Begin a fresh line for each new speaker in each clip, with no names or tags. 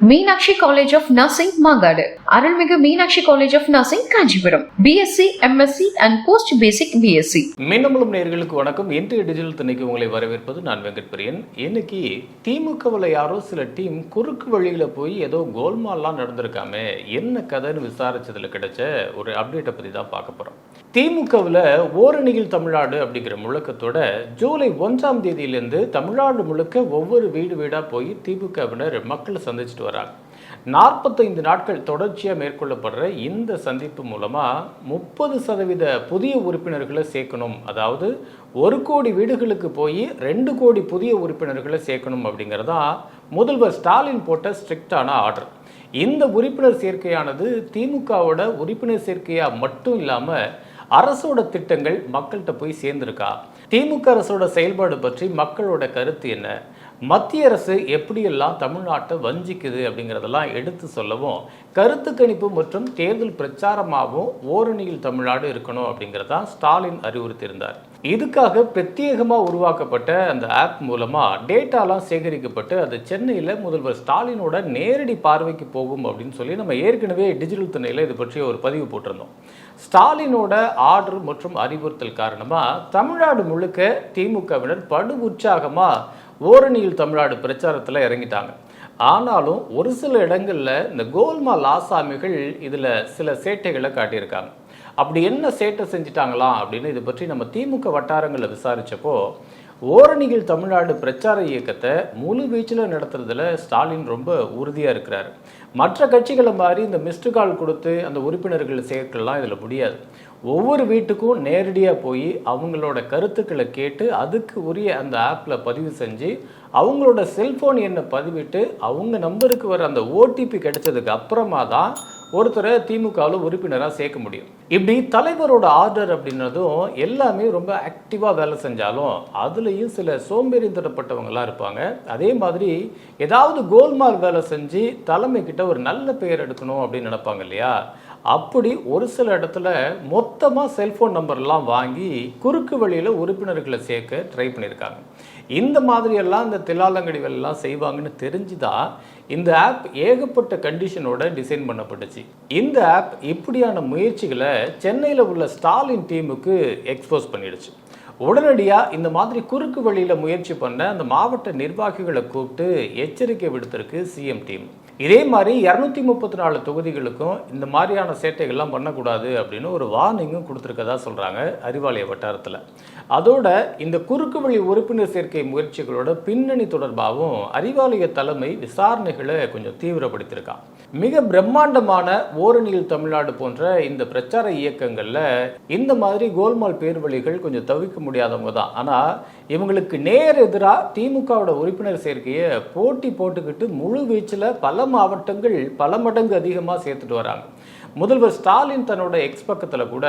Meenakshi college of nursing Mangadu Arulmigu Meenakshi college of nursing Kanchipuram BSc MSc and post basic BSc
Minnambalam நேயர்களுக்கு வணக்கம். இன்றைய digital திணைக்கு உங்களை வரவேற்பது நான் வெங்கட் பிரியன் இன்னைக்கு திமுகவில் யாரோ சில டீம் குறுக்கு வழியில போய் ஏதோ கோல்மால்லாம் நடந்திருக்காமே. என்ன கதைன்னு விசாரிச்சதுல கிடைச்ச ஒரு அப்டேட்டை பத்தி தான் பார்க்க போறோம். திமுகவில் ஓரணியில் தமிழ்நாடு அப்படிங்கிற முழக்கத்தோட ஜூலை ஒன்றாம் தேதியிலேருந்து தமிழ்நாடு முழுக்க ஒவ்வொரு வீடு வீடாக போய் திமுகவினர் மக்களை சந்திச்சுட்டு வராங்க. நாற்பத்தைந்து நாட்கள் தொடர்ச்சியாக மேற்கொள்ளப்படுற இந்த சந்திப்பு மூலமாக முப்பது சதவீத புதிய உறுப்பினர்களை சேர்க்கணும். அதாவது ஒரு கோடி வீடுகளுக்கு போய் ரெண்டு கோடி புதிய உறுப்பினர்களை சேர்க்கணும் அப்படிங்கிறதா முதல்வர் ஸ்டாலின் போட்ட ஸ்ட்ரிக்டான ஆர்டர். இந்த உறுப்பினர் சேர்க்கையானது திமுகவோட உறுப்பினர் சேர்க்கையாக மட்டும் இல்லாமல் அரசோட திட்டங்கள் மக்கள்கிட்ட போய் சேர்ந்திருக்கா? திமுக அரசோட செயல்பாடு பற்றி மக்களோட கருத்து என்ன? மத்திய அரசு எப்படியெல்லாம் தமிழ்நாட்டை வஞ்சிக்குது அப்படிங்கிறதெல்லாம் எடுத்து சொல்லவும் கருத்து கணிப்பு மற்றும் தேர்தல் பிரச்சாரமாகவும் ஓரணியில் தமிழ்நாடு இருக்கணும் அப்படிங்கிறதா ஸ்டாலின் அறிவுறுத்தியிருந்தார். இதுக்காக பிரத்யேகமாக உருவாக்கப்பட்ட அந்த ஆப் மூலமாக டேட்டாலாம் சேகரிக்கப்பட்டு அது சென்னையில் முதல்வர் ஸ்டாலினோட நேரடி பார்வைக்கு போகும் அப்படின்னு சொல்லி நம்ம ஏற்கனவே டிஜிட்டல் துணையில் இது பற்றி ஒரு பதிவு போட்டிருந்தோம். ஸ்டாலினோட ஆர்டர் மற்றும் அறிவுறுத்தல் காரணமாக தமிழ்நாடு முழுக்க திமுகவினர் படு உற்சாகமாக ஓரணியில் தமிழ்நாடு பிரச்சாரத்தில் இறங்கிட்டாங்க. ஆனாலும் ஒரு சில இடங்களில் இந்த கோல்மால் ஆசாமிகள் இதில் சில சேட்டைகளை காட்டியிருக்காங்க. அப்படி என்ன சேட்டை செஞ்சிட்டாங்களாம் அப்படின்னு இதை பற்றி நம்ம திமுக வட்டாரங்களில் விசாரித்தப்போ ஓரணியில் தமிழ்நாடு பிரச்சார இயக்கத்தை முழு வீச்சில் நடத்துறதுல ஸ்டாலின் ரொம்ப உறுதியாக இருக்கிறார். மற்ற கட்சிகளை மாதிரி இந்த மிஸ்டு கால் கொடுத்து அந்த உறுப்பினர்கள் சேர்க்கலாம் இதில் முடியாது. ஒவ்வொரு வீட்டுக்கும் நேரடியாக போய் அவங்களோட கருத்துக்களை கேட்டு அதுக்கு உரிய அந்த ஆப்பில் பதிவு செஞ்சு அவங்களோட செல்ஃபோன் எண்ணை பதிவிட்டு அவங்க நம்பருக்கு வர அந்த ஓடிபி கிடைச்சதுக்கு அப்புறமா தான் ஒருத்தரை திமுகவில் உறுப்பினராக சேர்க்க முடியும். இப்படி தலைவரோட ஆர்டர் அப்படின்னதும் எல்லாமே ரொம்ப ஆக்டிவாக வேலை செஞ்சாலும் அதுலேயும் சில சோம்பேறி தரப்பட்டவங்களாம் இருப்பாங்க. அதே மாதிரி ஏதாவது கோல்மால் வேலை செஞ்சு தலைமை கிட்ட ஒரு நல்ல பெயர் எடுக்கணும் அப்படின்னு நினைப்பாங்க இல்லையா? அப்படி ஒரு சில இடத்துல மொத்தமாக செல்ஃபோன் நம்பர்லாம் வாங்கி குறுக்கு வழியில் உறுப்பினர்களை சேர்க்க ட்ரை பண்ணியிருக்காங்க. இந்த மாதிரியெல்லாம் இந்த தில்லாலங்கடி வேலைலாம் செய்வாங்கன்னு தெரிஞ்சுதான் இந்த ஆப் ஏகப்பட்ட கண்டிஷனோட டிசைன் பண்ணப்பட்டுச்சு. இந்த ஆப் இப்படியான முயற்சிகளை சென்னையில் உள்ள ஸ்டாலின் டீமுக்கு எக்ஸ்போஸ் பண்ணிடுச்சு. உடனடியாக இந்த மாதிரி குறுக்கு வழியில் முயற்சி பண்ண அந்த மாவட்ட நிர்வாகிகளை கூப்பிட்டு எச்சரிக்கை விடுத்திருக்கு சிஎம் டீம் இதே மாதிரி இரநூத்தி முப்பத்தி நாலு தொகுதிகளுக்கும் இந்த மாதிரியான சேட்டைகள்லாம் பண்ணக்கூடாது அப்படின்னு ஒரு வார்னிங்கும் கொடுத்துருக்கதா சொல்கிறாங்க அறிவாலய வட்டாரத்தில். அதோட இந்த குறுக்கு வழி உறுப்பினர் சேர்க்கை முயற்சிகளோட பின்னணி தொடர்பாகவும் அறிவாலய தலைமை விசாரணைகளை கொஞ்சம் தீவிரப்படுத்தியிருக்கான். மிக பிரம்மாண்டமான ஓரணியில் தமிழ்நாடு போன்ற இந்த பிரச்சார இயக்கங்களில் இந்த மாதிரி கோல்மால் பேர்வழிகள் கொஞ்சம் தவிக்க முடியாதவங்க தான். ஆனால் இவங்களுக்கு நேர் எதிராக திமுகவோட உறுப்பினர் சேர்க்கையை போட்டி போட்டுக்கிட்டு முழு வீச்சில் பல மாவட்டங்கள் பல மடங்கு அதிகமாக சேர்த்துட்டு வராங்க. முதல்வர் ஸ்டாலின் தன்னோட எக்ஸ் பக்கத்தில் கூட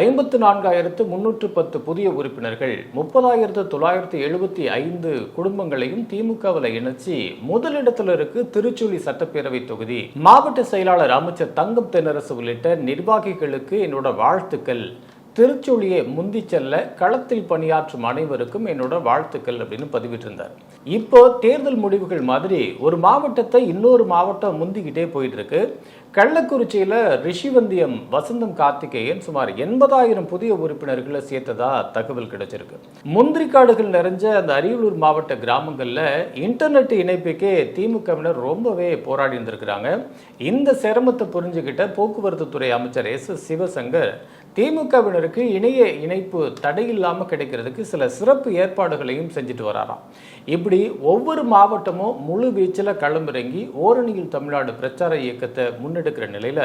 ஐம்பத்து நான்காயிரத்து முன்னூற்று பத்து புதிய உறுப்பினர்கள் முப்பதாயிரத்து தொள்ளாயிரத்து எழுபத்தி ஐந்து குடும்பங்களையும் திமுகவில் இணைச்சி முதலிடத்தில் இருக்கு திருச்சுழி சட்டப்பேரவை தொகுதி. மாவட்ட செயலாளர் அமைச்சர் தங்கம் தென்னரசு உள்ளிட்ட நிர்வாகிகளுக்கு என்னோட வாழ்த்துக்கள். திருச்சொலியை முந்தி செல்ல களத்தில் பணியாற்றும் அனைவருக்கும் என்னோட வாழ்த்துக்கள் அப்படின்னு பதிவிட்டிருந்தார். இப்போ தேர்தல் முடிவுகள் மாதிரி ஒரு மாவட்டத்தை இன்னொரு மாவட்டம் முந்திக்கிட்டே போயிட்டு இருக்கு கள்ளக்குறிச்சியில் ரிஷிவந்தியம் வசந்தம் கார்த்திகேயன் சுமார் எண்பதாயிரம் புதிய உறுப்பினர்களை சேர்த்ததா தகவல் கிடைச்சிருக்கு. முந்திரி காடுகள் நிறைஞ்ச அந்த அரியலூர் மாவட்ட கிராமங்களில் இன்டர்நெட் இணைப்புக்கே திமுகவினர் ரொம்பவே போராடி இருந்திருக்கிறாங்க. இந்த சிரமத்தை புரிஞ்சுக்கிட்ட போக்குவரத்து துறை அமைச்சர் எஸ் எஸ் சிவசங்கர் திமுகவினருக்கு இணைய இணைப்பு தடையில்லாமல் கிடைக்கிறதுக்கு சில சிறப்பு ஏற்பாடுகளையும் செஞ்சுட்டு வராராம். இப்படி ஒவ்வொரு மாவட்டமும் முழு வீச்சில் களமிறங்கி ஓரணியில் தமிழ்நாடு பிரச்சார இயக்கத்தை முன்னெடுக்கிற நிலையில்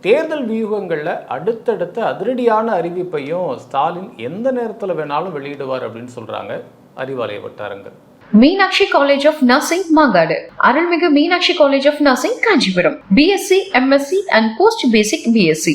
தேர்தல் வியூகங்களில் அடுத்தடுத்த அதிரடியான அறிவிப்பையும் ஸ்டாலின் எந்த நேரத்தில் வேணாலும் வெளியிடுவார் அப்படின்னு சொல்கிறாங்க அறிவாலய வட்டாரங்கள்.
Meenakshi college of nursing Mangadu. Arulmigu Meenakshi college of nursing Kanchipuram. BSc MSc and post basic BSc